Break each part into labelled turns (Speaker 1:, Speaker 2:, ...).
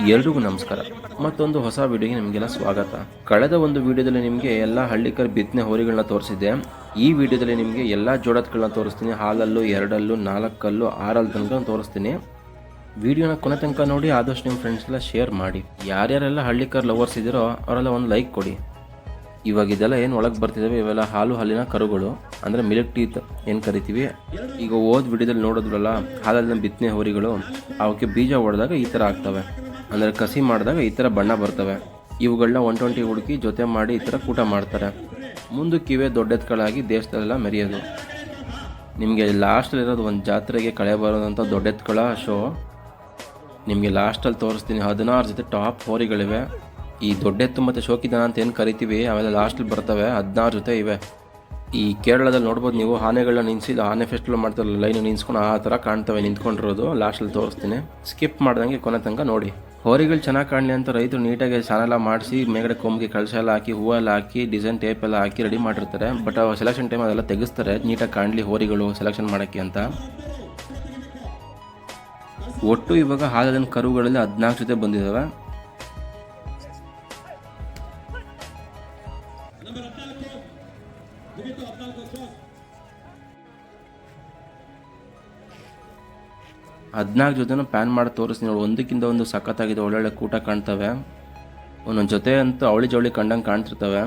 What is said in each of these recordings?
Speaker 1: ಎಲ್ರಿಗೂ ನಮಸ್ಕಾರ. ಮತ್ತೊಂದು ಹೊಸ ವಿಡಿಯೋಗೆ ನಿಮಗೆಲ್ಲ ಸ್ವಾಗತ. ಕಳೆದ ಒಂದು ವಿಡಿಯೋದಲ್ಲಿ ನಿಮಗೆ ಎಲ್ಲ ಹಳ್ಳಿಕರ್ ಬಿತ್ತನೆ ಹೋರಿಗಳನ್ನ ತೋರಿಸಿದ್ದೆ. ಈ ವಿಡಿಯೋದಲ್ಲಿ ನಿಮಗೆ ಎಲ್ಲ ಜೋಡತ್ಗಳನ್ನ ತೋರಿಸ್ತೀನಿ. ಹಾಲಲ್ಲೂ, ಎರಡಲ್ಲೂ, ನಾಲ್ಕಲ್ಲೂ ಆರಲ್ಲಿ ತನಕ ತೋರಿಸ್ತೀನಿ. ವಿಡಿಯೋನ ಕೊನೆ ತನಕ ನೋಡಿ, ಆದಷ್ಟು ನಿಮ್ಮ ಫ್ರೆಂಡ್ಸ್ ಎಲ್ಲ ಶೇರ್ ಮಾಡಿ. ಯಾರ್ಯಾರೆಲ್ಲ ಹಳ್ಳಿಕರ್ ಲವರ್ಸ್ ಇದ್ದೀರೋ ಅವರೆಲ್ಲ ಒಂದು ಲೈಕ್ ಕೊಡಿ. ಇವಾಗ ಇದೆಲ್ಲ ಏನು ಒಳಗೆ ಬರ್ತಿದ್ದಾವೆ ಇವೆಲ್ಲ ಹಾಲು ಹಾಲಿನ ಕರುಗಳು. ಅಂದರೆ ಮಿಲ್ಕ್ ಟೀತ್ ಏನು ಕರಿತೀವಿ? ಈಗ ಓದ್ ವಿಡಿಯೋದಲ್ಲಿ ನೋಡಿದ್ರಲ್ಲ, ಹಾಲಲ್ಲಿನ ಬಿತ್ತನೆ ಹೋರಿಗಳು, ಅವಕ್ಕೆ ಬೀಜ ಹೊಡೆದಾಗ ಈ ಥರ ಆಗ್ತವೆ. ಅಂದರೆ ಕಸಿ ಮಾಡಿದಾಗ ಈ ಥರ ಬಣ್ಣ ಬರ್ತವೆ. ಇವುಗಳನ್ನ ಒನ್ ಟ್ವೆಂಟಿ ಹುಡುಕಿ ಜೊತೆ ಮಾಡಿ ಈ ಥರ ಕೂಟ ಮಾಡ್ತಾರೆ. ಮುಂದಕ್ಕಿವೆ ದೊಡ್ಡೆತ್ಗಳಾಗಿ ದೇಶದಲ್ಲೆಲ್ಲ ಮೆರೆಯೋದು. ನಿಮಗೆ ಲಾಸ್ಟಲ್ಲಿರೋದು ಒಂದು ಜಾತ್ರೆಗೆ ಕಳೆ ಬರೋದಂಥ ದೊಡ್ಡೆತ್ಗಳ ಶೋ. ನಿಮಗೆ ಲಾಸ್ಟಲ್ಲಿ ತೋರಿಸ್ತೀನಿ, ಹದಿನಾರು ಜೊತೆ ಟಾಪ್ ಹೋರಿಗಳಿವೆ. ಈ ದೊಡ್ಡೆತ್ತು ಮತ್ತು ಶೋಕಿದನ ಅಂತ ಏನು ಕರಿತೀವಿ? ಆಮೇಲೆ ಲಾಸ್ಟಲ್ಲಿ ಬರ್ತವೆ, ಹದಿನಾರು ಜೊತೆ ಇವೆ. ಈ ಕೇರಳದಲ್ಲಿ ನೋಡ್ಬೋದು ನೀವು ಆನೆಗಳನ್ನ ನಿನ್ಸಿ, ಆನೆ ಫೆಸ್ಟಿವಲ್ ಮಾಡ್ತಾರಲ್ಲ, ಲೈನ್ ನಿನ್ಸ್ಕೊಂಡು ಆ ಥರ ಕಾಣ್ತವೆ ನಿಂತ್ಕೊಂಡಿರೋದು. ಲಾಸ್ಟಲ್ಲಿ ತೋರಿಸ್ತೀನಿ. ಸ್ಕಿಪ್ ಮಾಡ್ದಂಗೆ ಕೊನೆ ತನಕ ನೋಡಿ. ಹೋರಿಗಳು ಚೆನ್ನಾಗಿ ಕಾಣಲಿ ಅಂತ ರೈತರು ನೀಟಾಗಿ ಸ್ನಾನೆಲ್ಲ ಮಾಡಿಸಿ, ಮೇಗಡೆ ಕೊಂಬಿಗೆ ಕಳಸ ಎಲ್ಲ ಹಾಕಿ ಹೂವೆಲ್ಲ ಹಾಕಿ ಡಿಸೈನ್ ಟೇಪ್ ಎಲ್ಲ ಹಾಕಿ ರೆಡಿ ಮಾಡಿರ್ತಾರೆ. ಬಟ್ ಸೆಲೆಕ್ಷನ್ ಟೈಮ್ ಅದೆಲ್ಲ ತೆಗೆಸ್ತಾರೆ. ನೀಟಾಗಿ ಕಾಣಲಿ ಹೋರಿಗಳು ಸೆಲೆಕ್ಷನ್ ಮಾಡೋಕ್ಕೆ ಅಂತ. ಒಟ್ಟು ಇವಾಗ ಹಾಲಿನ ಕರುಗಳಲ್ಲಿ ಹದಿನಾಲ್ಕು ಜೊತೆ ಬಂದಿದ್ದಾವೆ ಜೊತೆನೂ ಪ್ಯಾನ್ ಮಾಡಿ ತೋರಿಸ್ತೀನಿ ನೋಡಿ. ಒಂದಕ್ಕಿಂತ ಒಂದು ಸಖತ್ತಾಗಿದೆ, ಒಳ್ಳೊಳ್ಳೆ ಕೂಟ ಕಾಣ್ತವೆ. ಒಂದೊಂದು ಜೊತೆ ಅಂತೂ ಅವಳಿ ಜವಳಿ ಕಂಡಂಗೆ ಕಾಣ್ತಿರ್ತವೆ.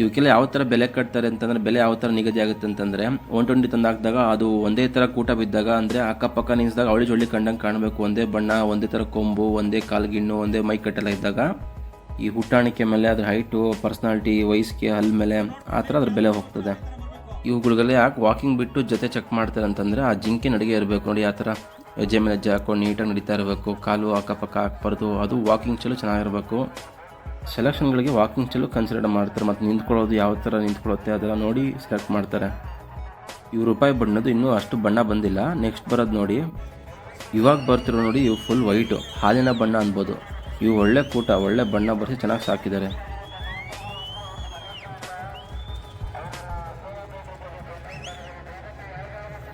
Speaker 1: ಇವಕ್ಕೆಲ್ಲ ಯಾವ ಥರ ಬೆಲೆ ಕಟ್ತಾರೆ ಅಂತಂದರೆ, ಬೆಲೆ ಯಾವ ಥರ ನಿಗದಿ ಆಗುತ್ತೆ ಅಂತಂದರೆ, ಒನ್ ಟ್ವೆಂಟಿ ತಂದು ಅದು ಒಂದೇ ಥರ ಕೂಟ ಬಿದ್ದಾಗ ಅಂದರೆ ಅಕ್ಕಪಕ್ಕ ನಿಲ್ಲಿಸಿದಾಗ ಅವಳಿ ಜೊಳ್ಳಿ ಕಂಡಂಗೆ ಕಾಣಬೇಕು. ಒಂದೇ ಬಣ್ಣ, ಒಂದೇ ಥರ ಕೊಂಬು, ಒಂದೇ ಕಾಲ್ಗಿಣ್ಣು, ಒಂದೇ ಮೈ ಕಟ್ಟೆಲ್ಲ ಇದ್ದಾಗ ಈ ಹುಟ್ಟಾಣಿಕೆ ಮೇಲೆ, ಅದ್ರ ಹೈಟು ಪರ್ಸ್ನಾಲಿಟಿ ವಯಸ್ಸಿಗೆ ಹಲ್ಲ ಮೇಲೆ ಆ ಥರ ಅದ್ರ ಬೆಲೆ ಹೋಗ್ತದೆ. ಇವುಗಳಿಗೆಲ್ಲ ಯಾಕೆ ವಾಕಿಂಗ್ ಬಿಟ್ಟು ಜೊತೆ ಚೆಕ್ ಮಾಡ್ತಾರೆ ಅಂತಂದರೆ ಆ ಜಿಂಕೆ ನಡಿಗೆ ಇರಬೇಕು ನೋಡಿ, ಆ ಥರ ಹೆಜ್ಜೆ ಮೇಲೆ ಹೆಜ್ಜೆ ಹಾಕೊಂಡು ನೀಟಾಗಿ ನಡೀತಾ ಇರಬೇಕು, ಕಾಲು ಅಕ್ಕಪಕ್ಕ ಹಾಕ್ಬಾರ್ದು, ಅದು ವಾಕಿಂಗ್ ಚಲೋ ಚೆನ್ನಾಗಿರಬೇಕು. ಸೆಲೆಕ್ಷನ್ಗಳಿಗೆ ವಾಕಿಂಗ್ ಚಲೋ ಕನ್ಸಿಡರ್ ಮಾಡ್ತಾರೆ ಮತ್ತು ನಿಂತ್ಕೊಳ್ಳೋದು ಯಾವ ಥರ ನಿಂತ್ಕೊಳ್ಳುತ್ತೆ ಅದೆಲ್ಲ ನೋಡಿ ಸೆಲೆಕ್ಟ್ ಮಾಡ್ತಾರೆ. ಇವು ರೂಪಾಯಿ ಬಣ್ಣದ್ದು ಇನ್ನೂ ಅಷ್ಟು ಬಣ್ಣ ಬಂದಿಲ್ಲ. ನೆಕ್ಸ್ಟ್ ಬರೋದು ನೋಡಿ, ಇವಾಗ ಬರ್ತಿರೋ ನೋಡಿ ಇವು ಫುಲ್ ವೈಟು ಹಾಲಿನ ಬಣ್ಣ ಅನ್ಬೋದು. ಇವು ಒಳ್ಳೆ ಕೂಟ, ಒಳ್ಳೆ ಬಣ್ಣ ಬರ್ಸಿ ಚೆನ್ನಾಗಿ ಸಾಕಿದ್ದಾರೆ.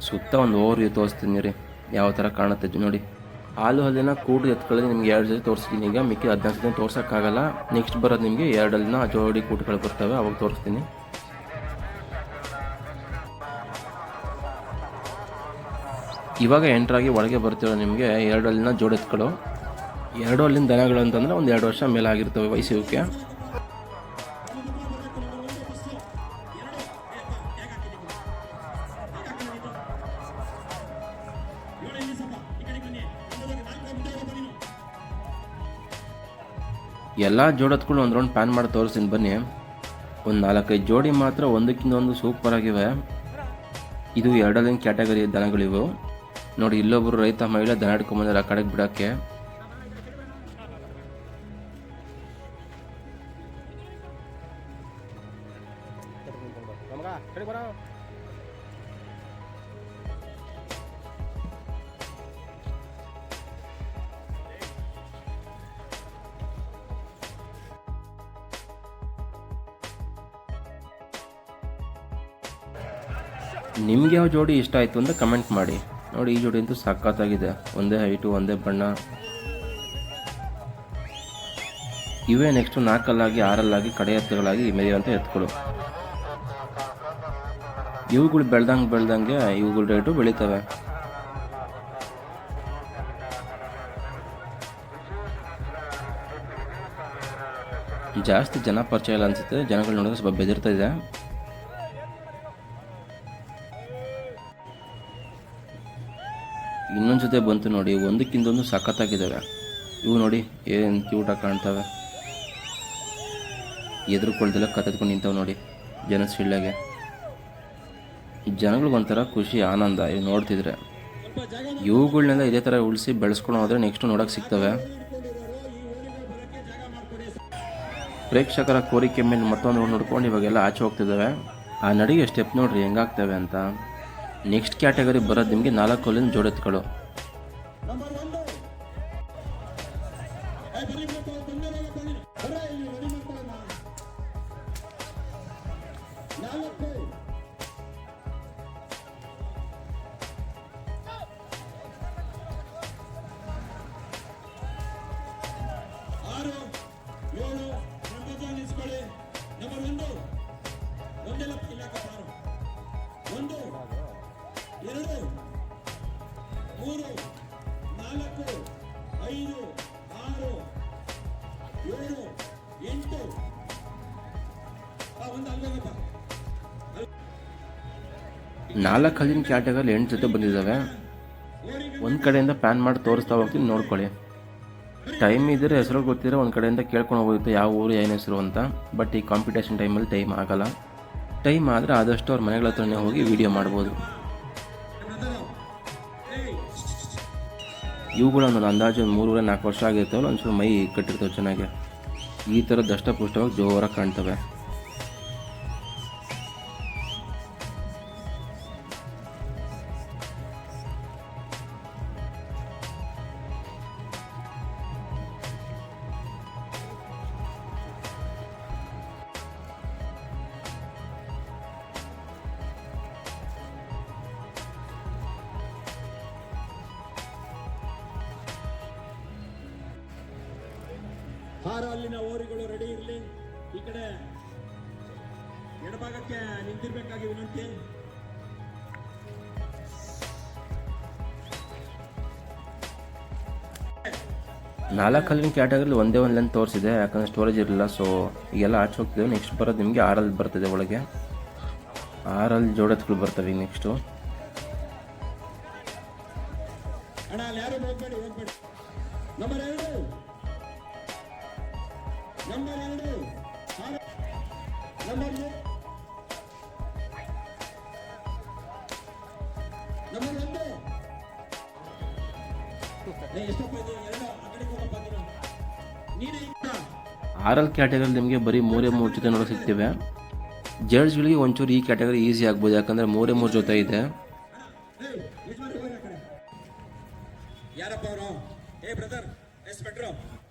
Speaker 1: ಸುತ್ತ ಒಂದು ಓವರ್ ವ್ಯೂ ತೋರಿಸ್ತೀನಿ ರೀ. ಯಾವ ಥರ ಕಾಣುತ್ತೆ ನೋಡಿ. ಹಾಲು ಹಲ್ಲಿನ ಕೂಡು ಎತ್ಕೊಳ್ಳೋದು ನಿಮ್ಗೆ ಎರಡು ಜೊತೆ ತೋರಿಸ್ತೀನಿ. ಈಗ ಮಿಕ್ಕಿ ಹದಿನಾಲ್ಕು ಜೊತೆ ತೋರ್ಸೋಕ್ಕಾಗಲ್ಲ. ನೆಕ್ಸ್ಟ್ ಬರೋದು ನಿಮಗೆ ಎರಡಲ್ಲಿನ ಜೋಡಿ ಕೂಟಗಳು ಬರ್ತವೆ, ಅವಾಗ ತೋರಿಸ್ತೀನಿ. ಇವಾಗ ಎಂಟ್ರಾಗಿ ಒಳಗೆ ಬರ್ತಿರೋ ನಿಮಗೆ ಎರಡು ಹಲ್ಲಿನ ಜೋಡಿ ಎತ್ಗಳು ಎರಡು ಅಲ್ಲಿನ ದನಗಳು ಅಂತಂದರೆ ಒಂದು ಎರಡು ವರ್ಷ ಮೇಲೆ ಆಗಿರ್ತವೆ ವಯಸ್ಸಿಗೆ ಎಲ್ಲ ಜೋಡತ್ಗಳು ಒಂದು ರೌಂಡ್ ಪ್ಯಾನ್ ಮಾಡಿ ತೋರಿಸ್ತೀನಿ ಬನ್ನಿ. ಒಂದು ನಾಲ್ಕೈದು ಜೋಡಿ ಮಾತ್ರ ಒಂದಕ್ಕಿಂತ ಒಂದು ಸೂಪರ್ ಆಗಿವೆ. ಇದು ಎರಡನೇ ಕ್ಯಾಟಗರಿ ದನಗಳಿವು. ನೋಡಿ ಇಲ್ಲೊಬ್ಬರು ರೈತ ಮಹಿಳೆ ದನ ಹಿಡ್ಕೊಂಬಂದ್ರೆ ಆ ಕಡೆಗೆ ಬಿಡೋಕ್ಕೆ. ನಿಮ್ಗೆ ಯಾವ ಜೋಡಿ ಇಷ್ಟ ಆಯಿತು ಅಂತ ಕಮೆಂಟ್ ಮಾಡಿ. ನೋಡಿ, ಈ ಜೋಡಿ ಅಂತೂ ಸಖತ್ತಾಗಿದೆ ಒಂದೇ ಹೈಟು ಒಂದೇ ಬಣ್ಣ. ಇವೇ ನೆಕ್ಸ್ಟು ನಾಲ್ಕಲ್ಲಾಗಿ, ಆರಲ್ಲಾಗಿ ಕಡೆ ಎತ್ತುಗಳಾಗಿ ಮೆರೆಯುವಂಥ ಎತ್ತುಗಳು ಇವುಗಳು ಬೆಳ್ದಂಗೆ ಬೆಳ್ದಂಗೆ, ಇವುಗಳ ರೇಟು ಬೆಳೀತವೆ. ಜಾಸ್ತಿ ಜನ ಪರಿಚಯ ಇಲ್ಲ ಅನ್ಸುತ್ತೆ. ಜನಗಳು ನೋಡಿದ್ರೆ ಸ್ವಲ್ಪ ಬೆದಿರ್ತಾ ಇದೆ. ಜೊತೆ ಬಂತು ನೋಡಿ ಒಂದಕ್ಕಿಂತ ಒಂದು ಸಖತ್ತಾಗಿದ್ದಾವೆ. ಇವು ನೋಡಿ, ಏನು ಕ್ಯೂಟಾಗಿ ಕಾಣ್ತವೆ. ಎದುರುಕೊಳ್ದೆಲ್ಲ ಕತ್ಕೊಂಡು ನಿಂತವೆ ನೋಡಿ, ಜನ ಸಿಳ್ಳಾಗೆ ಜನಗಳಿಗೊಂಥರ ಖುಷಿ, ಆನಂದ, ಇವು ನೋಡ್ತಿದ್ರೆ. ಇವುಗಳನ್ನೆಲ್ಲ ಇದೇ ಥರ ಉಳಿಸಿ ಬೆಳೆಸ್ಕೊಂಡು ಹೋದರೆ ನೆಕ್ಸ್ಟ್ ನೋಡೋಕೆ ಸಿಗ್ತವೆ. ಪ್ರೇಕ್ಷಕರ ಕೋರಿಕೆ ಮೇಲೆ ಮತ್ತೊಂದು ನೋಡ್ಕೊಂಡು ಇವಾಗೆಲ್ಲ ಆಚೆ ಹೋಗ್ತಿದ್ದಾವೆ ಆ ನಡಿಗೆ ಸ್ಟೆಪ್ ನೋಡ್ರಿ, ಹೆಂಗಾಗ್ತವೆ ಅಂತ. ನೆಕ್ಸ್ಟ್ ಕ್ಯಾಟಗರಿ ಬರೋದು ನಿಮಗೆ ನಾಲ್ಕು ಅಲ್ಲಿನ ಜೋಡೆತ್ಗಳು ಮಳೆ ನಂಬರ್ ಒಂದು.
Speaker 2: ಒಂದೆಲ್ಲ ಇಲಾಖೆ ಆರು ಒಂದು ಎರಡು ಮೂರು ನಾಲ್ಕು ಐದು ಆರು ಏಳು ಎಂಟು. ಒಂದು ಅಲ್ವೇನಪ್ಪ
Speaker 1: ನಾಲ್ಕು ಹಲ್ಲಿನ ಕ್ಯಾಟಗಲ್ಲಿ ಎಂಟು ಜೊತೆ ಬಂದಿದ್ದಾವೆ. ಒಂದು ಕಡೆಯಿಂದ ಪ್ಯಾನ್ ಮಾಡಿ ತೋರಿಸ್ತಾ ಹೋಗ್ತೀನಿ ನೋಡ್ಕೊಳ್ಳಿ. ಟೈಮ್ ಇದ್ದರೆ ಹೆಸರು ಗೊತ್ತಿದ್ರೆ ಒಂದು ಕಡೆಯಿಂದ ಕೇಳ್ಕೊಂಡು ಹೋಗುತ್ತೆ ಯಾವ ಊರು, ಏನು ಹೆಸರು ಅಂತ. ಬಟ್ ಈ ಕಾಂಪಿಟೇಷನ್ ಟೈಮಲ್ಲಿ ಟೈಮ್ ಆಗಲ್ಲ. ಟೈಮ್ ಆದರೆ ಆದಷ್ಟು ಅವ್ರ ಮನೆಗಳ ಹತ್ರನೇ ಹೋಗಿ ವಿಡಿಯೋ ಮಾಡ್ಬೋದು. ಇವುಗಳು ಒಂದು ಅಂದಾಜು ಒಂದು ಮೂರುವರೆ, ನಾಲ್ಕು ವರ್ಷ ಆಗಿರ್ತಾವಲ್ಲ ಒಂಚೂರು ಮೈ ಕಟ್ಟಿರ್ತವೆ ಚೆನ್ನಾಗಿ. ಈ ಥರ ದಷ್ಟಪುಷ್ಟವಾಗಿ ಜೋರಾಗಿ ಕಾಣ್ತವೆ.
Speaker 2: ಆರು ಅಲ್ಲಿನ ಓರಿಗಳು ರೆಡಿ ಇರಲಿ. ಈ ಕಡೆ ಎಡಭಾಗಕ್ಕೆ ನಿಂತಿರ್ಬೇಕಾಗಿ ವಿನಂತಿ.
Speaker 1: ನಾಲ್ಕು ಹಲ್ಲಿನ ಕ್ಯಾಟಗರಿಲಿ ಒಂದೇ ಒಂದು ಲೆಂತ್ ತೋರಿಸಿದೆ ಯಾಕಂದರೆ ಸ್ಟೋರೇಜ್ ಇರಲಿಲ್ಲ ಸೊ ಈಗೆಲ್ಲ ಆಚೆ ಹೋಗ್ತೀವಿ ನೆಕ್ಸ್ಟ್ ಬರೋದು ನಿಮಗೆ ಆರಲ್ಲಿ ಬರ್ತದೆ ಒಳಗೆ. ಆರಲ್ಲಿ ಜೋಡತ್ಗಳು ಬರ್ತವೆ ಈಗ ನೆಕ್ಸ್ಟು
Speaker 2: ಅಣ್ಣ ಅಲ್ಲಿ ಯಾರು ಹೋಗ್ಬೇಡಿ ಹೋಗ್ಬೇಡಿ. ನಂಬರ್ ಎರಡು. ನಂಬರ್ ಎರಡು ನಂಬರ್ ನಂಬರ್ ಒಂದು ಎಷ್ಟಪ್ಪ ಇದು ಎರಡು ಆ ಕಡೆಗೆ ಹೋಗಪ್ಪ ನೀನು ನೀನೇ ಈಗ
Speaker 1: ಆರಲ್ಲಿ ಕ್ಯಾಟಗರಿ ನಿಮಗೆ ಬರೀ ಮೂರೇ ಮೂರು ಜೊತೆ ನೋಡೋಕೆ ಸಿಗ್ತವೆ. ಜರ್ಡ್ಸ್ಗಳಿಗೆ ಒಂಚೂರು ಈ ಕ್ಯಾಟಗರಿ ಈಸಿ ಆಗ್ಬೋದು ಯಾಕಂದರೆ ಮೂರೇ ಮೂರು ಜೊತೆ ಇದೆ.
Speaker 2: ಕಡೆ. ಯಾರಪ್ಪ ಅವರು? ಏ ಬ್ರದರ್ ಎಸ್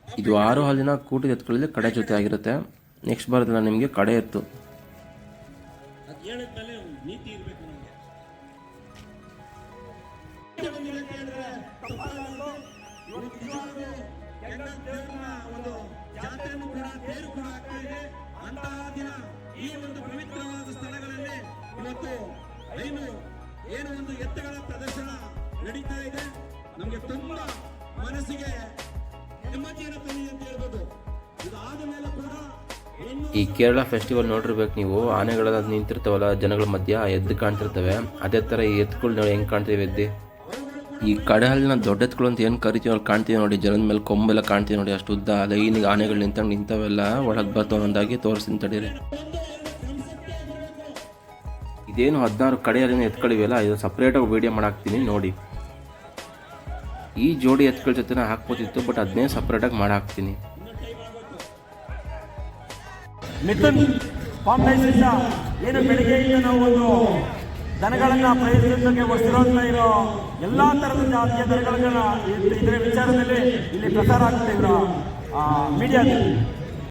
Speaker 1: ಇದು ಆರು ಹಾಲಿನ ಕೂಟದ ಎತ್ತುಗಳಲ್ಲಿ ಕಡೆ ಜೊತೆ ಆಗಿರುತ್ತೆ. ನೆಕ್ಸ್ಟ್ ಬರೋದಿಲ್ಲ ನಿಮಗೆ ಕಡೆ ಎತ್ತು.
Speaker 2: ಏನು ಒಂದು ಎತ್ತಗಳ ಪ್ರದರ್ಶನ ನಡೀತಾ ಇದೆ. ನಮಗೆ ತುಂಬಾ ಮನಸ್ಸಿಗೆ
Speaker 1: ಈ ಕೇರಳ ಫೆಸ್ಟಿವಲ್ ನೋಡಿರ್ಬೇಕು ನೀವು. ಆನೆಗಳೆಲ್ಲ ನಿಂತಿರ್ತಾವಲ್ಲ, ಜನಗಳ ಮಧ್ಯ ಎದ್ದು ಕಾಣ್ತಿರ್ತವೆ. ಅದೇ ಥರ ಈ ಎತ್ತುಗಳು ನೋಡಿ ಹೆಂಗೆ ಕಾಣ್ತೀವಿ ಎದ್ದು? ಈ ಕಡೆ ಹಲ್ಲಿನ ದೊಡ್ಡ ಎತ್ತುಗಳು ಅಂತ ಏನು ಕರಿತೀವಿ ಅಲ್ಲಿ ಕಾಣ್ತೀವಿ ನೋಡಿ. ಜನದ ಮೇಲೆ ಕೊಂಬೆಲ್ಲ ಕಾಣ್ತೀವಿ ನೋಡಿ. ಅಷ್ಟು ಉದ್ದ ಲೈನಿಗೆ ಆನೆಗಳು ನಿಂತಂಗೆ ನಿಂತವೆಲ್ಲ ಒಳಗೆ ಬರ್ತಾವೆ ಒಂದಾಗಿ ತೋರಿಸ್ತೀನಿ ತಡೀರಿ. ಇದೇನು ಹದಿನಾರು ಕಡೆಯಲ್ಲಿ ಎತ್ಕೊಳಿವೆಲ್ಲ ಇದು ಸಪ್ರೇಟಾಗಿ ವೀಡಿಯೋ ಮಾಡಾಕ್ತೀನಿ ನೋಡಿ. ಈ ಜೋಡಿ ಎತ್ತುಗಳ ಜೊತೆ ಹಾಕ್ಬೋದಿತ್ತು ಬಟ್ ಅದನ್ನೇ ಸಪ್ರೇಟಾಗಿ ಮಾಡಾಕ್ತೀನಿ.
Speaker 3: ಮಿಥುನ್ ಫಾರ್ಮೇಶನ್ ಏನು ಬೆಳಿಗ್ಗೆಯಿಂದ ನಾವು ಒಂದು ದನಗಳನ್ನ ಪ್ರಯತ್ನಕ್ಕೆ ವಸ್ತಿರೋಂಥ ಇರೋ ಎಲ್ಲಾ ತರದ ಜಾತಿಯ ದನಗಳನ್ನ ಇದ್ರ ವಿಚಾರದಲ್ಲಿ ಇಲ್ಲಿ ಪ್ರಸಾರ ಆಗ್ತಾ ಇರೋ ಮೀಡಿಯಾದಲ್ಲಿ